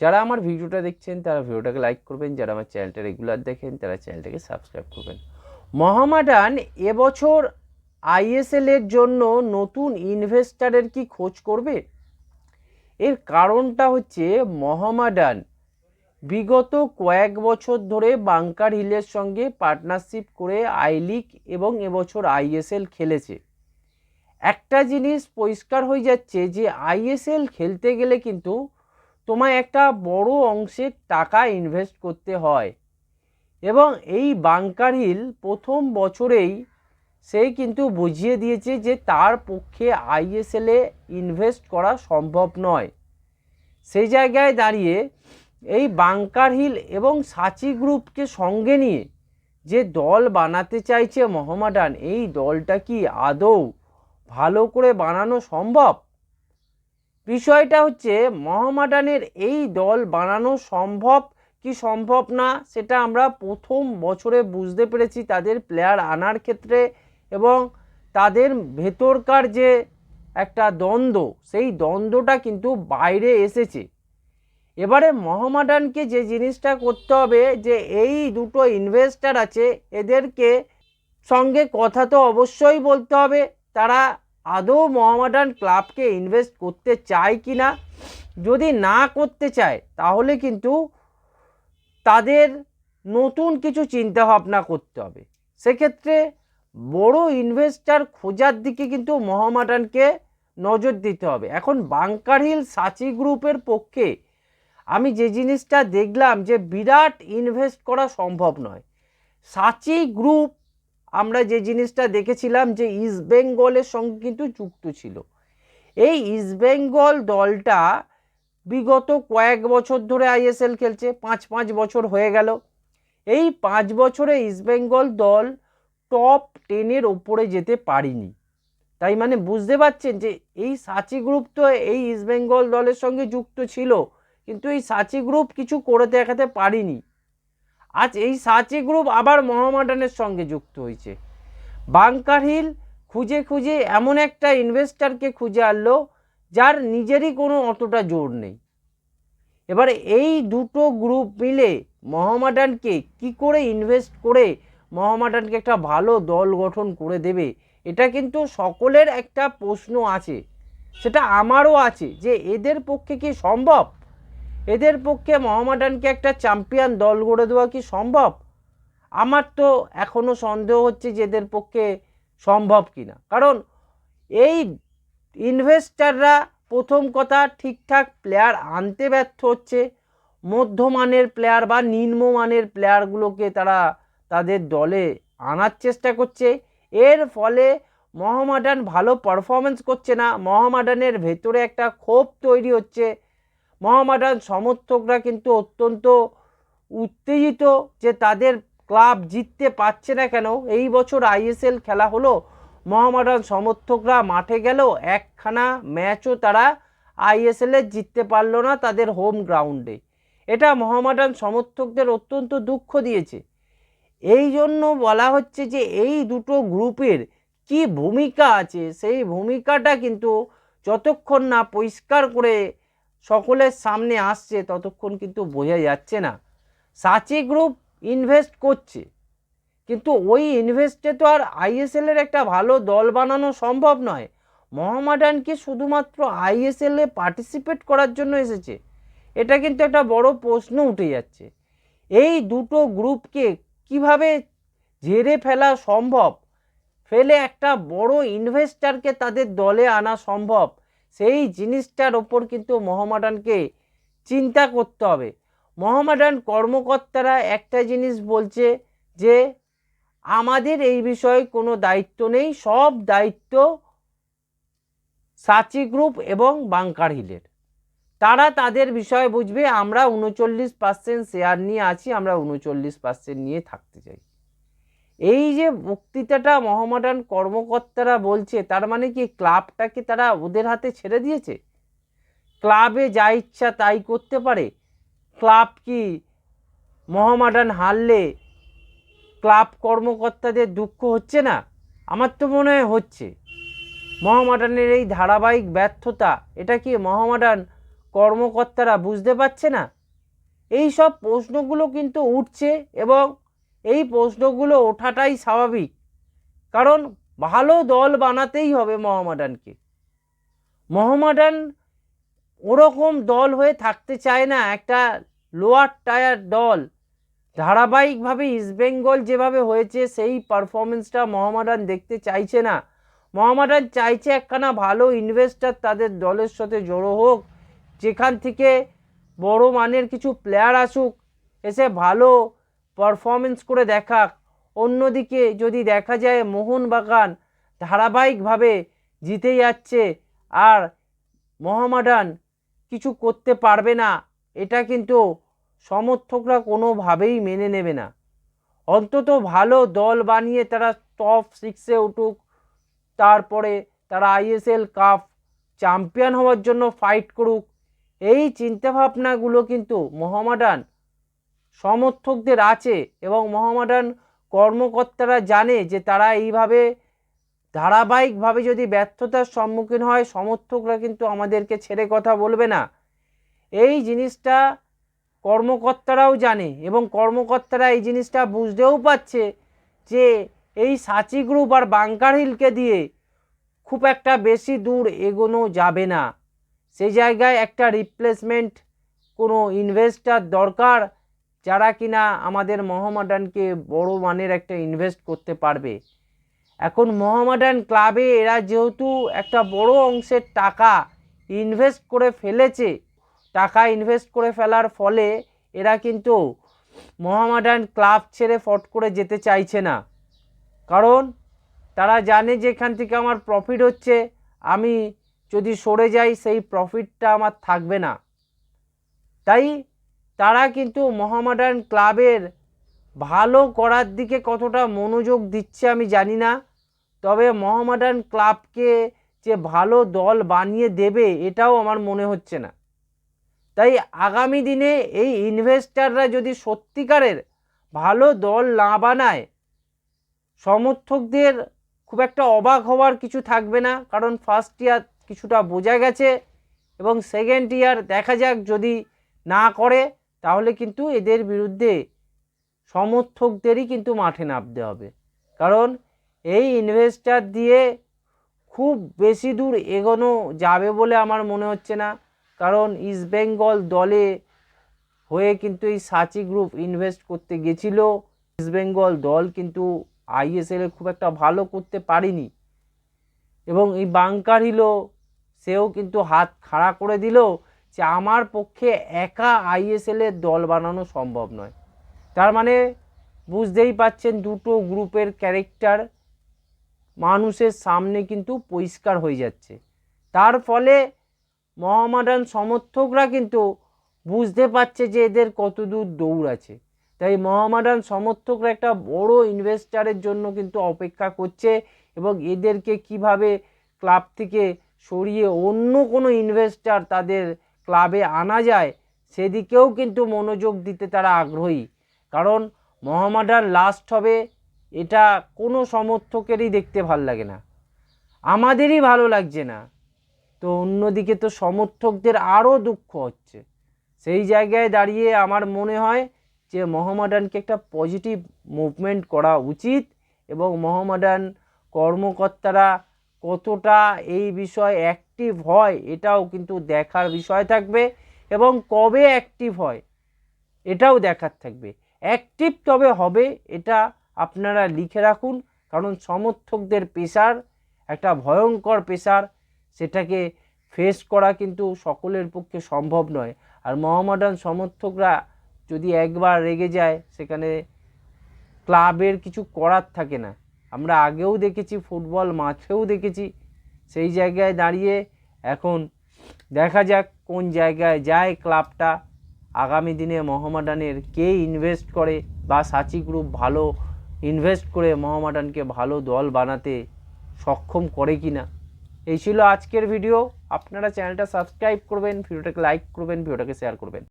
যারা আমার ভিডিওটা দেখছেন, তারা ভিডিওটাকে লাইক করবেন। যারা আমার চ্যানেলটা রেগুলার দেখেন, তারা চ্যানেলটাকে সাবস্ক্রাইব করবেন। মহামাডান এবছর আইএসএল এর জন্য নতুন ইনভেস্টারের কি খোঁজ করবে? এর কারণটা হচ্ছে মহামাডান বিগত কয়েক বছর ধরে বাংকার হিলের সঙ্গে পার্টনারশিপ করে আই লিগ এবং এবছর আইএসএল খেলেছে। একটা জিনিস পরিষ্কার হয়ে যাচ্ছে যে আইএসএল খেলতে গেলে কিন্তু তোমায় একটা বড় অংশের টাকা ইনভেস্ট করতে হয়। এবং এই বাংকার হিল প্রথম বছরেই সে কিন্তু বুঝিয়ে দিয়েছে যে তার পক্ষে আইএসএলে ইনভেস্ট করা সম্ভব নয়। সেই জায়গায় দাঁড়িয়ে এই বাংকার হিল এবং সাচি গ্রুপকে সঙ্গে নিয়ে যে দল বানাতে চাইছে মোহামেডান এই দলটা কি আদৌ ভালো করে বানানো সম্ভব? বিষয়টা হচ্ছে, মহামাডানের এই দল বানানো সম্ভব কি সম্ভব না, সেটা আমরা প্রথম বছরে বুঝতে পেরেছি তাদের প্লেয়ার আনার ক্ষেত্রে এবং তাদের ভেতরকার যে একটা দ্বন্দ্ব, সেই দ্বন্দ্বটা কিন্তু বাইরে এসেছে। এবারে মহামাডানকে যে জিনিসটা করতে হবে যে, এই দুটো ইনভেস্টার আছে, এদেরকে সঙ্গে কথা তো অবশ্যই বলতে হবে, তারা আদৌ মোহামেডান ক্লাবকে ইনভেস্ট করতে চায় কি না? যদি না করতে চায়, তাহলে কিন্তু তাদের নতুন কিছু চিন্তাভাবনা করতে হবে। সেক্ষেত্রে বড় ইনভেস্টার খোঁজার দিকে কিন্তু মোহামেডানকে নজর দিতে হবে। এখন বাংকার হিল সাচি গ্রুপের পক্ষে আমি যে জিনিসটা দেখলাম যে বিরাট ইনভেস্ট করা সম্ভব নয়। সাচি গ্রুপ আমরা যে জিনিসটা দেখেছিলাম যে ইস্ট বেঙ্গলের সঙ্গে কিন্তু যুক্ত ছিল। এই ইস্ট বেঙ্গল দলটা বিগত কয়েক বছর ধরে আইএসএল খেলছে, পাঁচ পাঁচ বছর হয়ে গেল। এই পাঁচ বছরে ইস্ট বেঙ্গল দল টপ টেনের ওপরে যেতে পারিনি। তাই মানে বুঝতে পারছেন যে এই সাচি গ্রুপ তো এই ইস্ট বেঙ্গল দলের সঙ্গে যুক্ত ছিল, কিন্তু এই সাচি গ্রুপ কিছু করে দেখাতে পারিনি। আজ এই সাচি গ্রুপ আবার মোহামেডানের সঙ্গে যুক্ত হয়েছে। বাংকার হিল খুঁজে খুঁজে এমন একটা ইনভেস্টারকে খুঁজে আনলো, যার নিজেরই কোনো অতটা জোর নেই। এবার এই দুটো গ্রুপ মিলে মোহামেডানকে কি করে ইনভেস্ট করে মোহামেডানকে একটা ভালো দল গঠন করে দেবে, এটা কিন্তু সকলের একটা প্রশ্ন আছে। সেটা আমারও আছে যে এদের পক্ষে কি সম্ভব? এদের পক্ষে মহামাডানকে একটা চ্যাম্পিয়ন দল গড়ে দেওয়া কি সম্ভব? আমার তো এখনও সন্দেহ হচ্ছে যে এদের পক্ষে সম্ভব কি না কারণ এই ইনভেস্টাররা প্রথম কথা ঠিকঠাক প্লেয়ার আনতে ব্যর্থ হচ্ছে। মধ্যমানের প্লেয়ার বা নিম্নমানের প্লেয়ারগুলোকে তারা তাদের দলে আনার চেষ্টা করছে। এর ফলে মহামাডান ভালো পারফরমেন্স করছে না। মহামাডানের ভেতরে একটা ক্ষোভ তৈরি হচ্ছে। মোহামেডান সমর্থকরা কিন্তু অত্যন্ত উত্তেজিত যে তাদের ক্লাব জিততে পারছে না কেন। এই বছর আইএসএল খেলা হলো। মোহামেডান সমর্থকরা মাঠে গেল একখানা ম্যাচও তারা আইএসএলে জিততে পারল না তাদের হোম গ্রাউন্ডে। এটা মোহামেডান সমর্থকদের অত্যন্ত দুঃখ দিয়েছে। এই জন্য বলা হচ্ছে যে এই দুটো গ্রুপের কি ভূমিকা আছে? সেই ভূমিকাটা কিন্তু যতক্ষণ না পরিষ্কার করে সকলের সামনে আসছে ততক্ষণ কিন্তু বোঝা যাচ্ছে না। সাচি গ্রুপ ইনভেস্ট করছে। কিন্তু ওই ইনভেস্টে তো আর আইএসএলের একটা ভালো দল বানানো সম্ভব নয়। মোহামেডান কি শুধুমাত্র আইএসএলে পার্টিসিপেট করার জন্য এসেছে? এটা কিন্তু একটা বড় প্রশ্ন উঠে যাচ্ছে। এই দুটো গ্রুপকে কীভাবে ঝেড়ে ফেলা সম্ভব? ফেলে একটা বড় ইনভেস্টারকে তাদের দলে আনা সম্ভব? সেই জিনিসটার ওপর কিন্তু মোহামেডানকে চিন্তা করতে হবে। মোহামেডান কর্মকর্তারা একটা জিনিস বলছে যে, আমাদের এই বিষয়ে কোনো দায়িত্ব নেই, সব দায়িত্ব সাচি গ্রুপ এবং বাংকার হিলের। তারা তাদের বিষয় বুঝবে, আমরা উনচল্লিশ পার্সেন্ট শেয়ার নিয়ে আছি, আমরা উনচল্লিশ পার্সেন্ট নিয়ে থাকতে চাই। এই যে বক্তৃতাটা মোহামেডান কর্মকর্তারা বলছে, তার মানে কি ক্লাবটাকে তারা ওদের হাতে ছেড়ে দিয়েছে? ক্লাবে যা ইচ্ছা তাই করতে পারে। ক্লাব কি মোহামেডান হারলে ক্লাব কর্মকর্তাদের দুঃখ হচ্ছে না? আমার তো মনে হয় হচ্ছে। মোহামেডানের এই ধারাবাহিক ব্যর্থতা, এটা কি মোহামেডান কর্মকর্তারা বুঝতে পারছে না? এই সব প্রশ্নগুলো কিন্তু উঠছে এবং এই প্রশ্নগুলো ওঠাটাই স্বাভাবিক। কারণ ভালো দল বানাতেই হবে মহামাডানকে। মহামাডান ওরকম দল হয়ে থাকতে চায় না, একটা লোয়ার টায়ার দল। ধারাবাহিকভাবে ইস্টবেঙ্গল যেভাবে হয়েছে, সেই পারফরমেন্সটা মোহামেডান দেখতে চাইছে না। মহামাডান চাইছে একখানা ভালো ইনভেস্টার তাদের দলের সাথে জড়ো হোক, যেখান থেকে বড় মানের কিছু প্লেয়ার আসুক, এসে ভালো পারফরমেন্স করে দেখাক। অন্যদিকে যদি দেখা যায় মোহনবাগান ধারাবাহিকভাবে জিতে যাচ্ছে আর মোহামেডান কিছু করতে পারবে না, এটা কিন্তু সমর্থকরা কোনোভাবেই মেনে নেবে না। অন্তত ভালো দল বানিয়ে তারা টপ সিক্সে উঠুক, তারপরে তারা আইএসএল কাপ চ্যাম্পিয়ন হওয়ার জন্য ফাইট করুক, এই চিন্তাভাবনাগুলো কিন্তু মোহামেডান সমর্থকদের আছে এবং মোহামেডান কর্মকর্তারা জানে যে তারা এইভাবে ধারাবাহিকভাবে যদি ব্যর্থতার সম্মুখীন হয়, সমর্থকরা কিন্তু আমাদেরকে ছেড়ে কথা বলবে না। এই জিনিসটা কর্মকর্তারাও জানে এবং কর্মকর্তারা এই জিনিসটা বুঝতেও পারছে যে এই সাচি গ্রুপ আর বাংকার হিলকে দিয়ে খুব একটা বেশি দূর এগোনো যাবে না। সেই জায়গায় একটা রিপ্লেসমেন্ট কোনো ইনভেস্টার দরকার যারা কিনা আমাদের মোহামেডানকে বড় মানের একটা ইনভেস্ট করতে পারবে। এখন মোহামেডান ক্লাবে এরা যেহেতু একটা বড় অংশের টাকা ইনভেস্ট করে ফেলেছে, টাকা ইনভেস্ট করে ফেলার ফলে এরা কিন্তু মোহামেডান ক্লাব ছেড়ে ফট করে যেতে চাইছে না। কারণ তারা জানে যে এখান থেকে আমার প্রফিট হচ্ছে, আমি যদি সরে যাই সেই প্রফিটটা আমার থাকবে না। তাই তারা কিন্তু মোহামেডান ক্লাবের ভালো করার দিকে কতটা মনোযোগ দিচ্ছে আমি জানি না। তবে মোহামেডান ক্লাবকে যে ভালো দল বানিয়ে দেবে এটাও আমার মনে হচ্ছে না। তাই আগামী দিনে এই ইনভেস্টাররা যদি সত্যিকারের ভালো দল না বানায়, সমর্থকদের খুব একটা অবাক হওয়ার কিছু থাকবে না। কারণ ফার্স্ট ইয়ার কিছুটা বোঝা গেছে এবং সেকেন্ড ইয়ার দেখা যাক যদি না করে তাহলে কিন্তু এদের বিরুদ্ধে সমর্থকদেরই কিন্তু মাঠে নামতে হবে। কারণ এই ইনভেস্টার দিয়ে খুব বেশি দূর এগোনো যাবে বলে আমার মনে হচ্ছে না। কারণ ইস্টবেঙ্গল দলে হয়ে কিন্তু এই সাচি গ্রুপ ইনভেস্ট করতে গেছিল। ইস্টবেঙ্গল দল কিন্তু আইএসএলে খুব একটা ভালো করতে পারিনি। এবং এই বাংকার হিলো, সেও কিন্তু হাত খাড়া করে দিল। যে আমার পক্ষে একা আইএসএলের দল বানানো সম্ভব নয়। তার মানে বুঝতেই পাচ্ছেন দুটো গ্রুপের ক্যারেক্টার মানুষের সামনে কিন্তু পরিষ্কার হয়ে যাচ্ছে। তার ফলে মহামাডান সমর্থকরা কিন্তু বুঝতে পারছে যে এদের কতদূর দৌড় আছে। তাই মহামাডান সমর্থকরা একটা বড় ইনভেস্টারের জন্য কিন্তু অপেক্ষা করছে এবং এদেরকে কীভাবে ক্লাব থেকে সরিয়ে অন্য কোনো ইনভেস্টার তাদের ক্লাবে আনা যায়, সেদিকেও কিন্তু মনোযোগ দিতে তারা আগ্রহী। কারণ মহামাডান লাস্ট হবে, এটা কোনো সমর্থকেরই দেখতে ভালো লাগে না। আমাদেরই ভালো লাগছে না। তো অন্যদিকে তো সমর্থকদের আরও দুঃখ হচ্ছে। সেই জায়গায় দাঁড়িয়ে আমার মনে হয় যে মোহামেডানকে একটা পজিটিভ মুভমেন্ট করা উচিত এবং মোহামেডান কর্মকর্তারা কতটা এই বিষয়ে অ্যাক্টিভ হয়, এটাও কিন্তু দেখার বিষয় থাকবে। এবং কবে অ্যাক্টিভ হয়, এটাও দেখার থাকবে। অ্যাক্টিভ তবে হবে, এটা আপনারা লিখে রাখুন। কারণ সমর্থকদের পেশার একটা ভয়ঙ্কর পেশার সেটাকে ফেস করা কিন্তু সকলের পক্ষে সম্ভব নয়। আর মোহামেডান সমর্থকরা যদি একবার রেগে যায়, সেখানে ক্লাবের কিছু করার থাকে না। আমরা আগেও দেখেছি, ফুটবল মাঠেও দেখেছি সেই জায়গায় দাঁড়িয়ে এখন দেখা যাক কোন জায়গায় যায় ক্লাবটা। আগামী দিনে মোহামেডানের কে ইনভেস্ট করে বা সাচি গ্রুপ ভালো ইনভেস্ট করে মোহামেডানকে ভালো দল বানাতে সক্ষম করে কি না এই ছিল আজকের ভিডিও আপনারা চ্যানেলটা সাবস্ক্রাইব করবেন ভিডিওটাকে লাইক করবেন ভিডিওটাকে শেয়ার করবেন।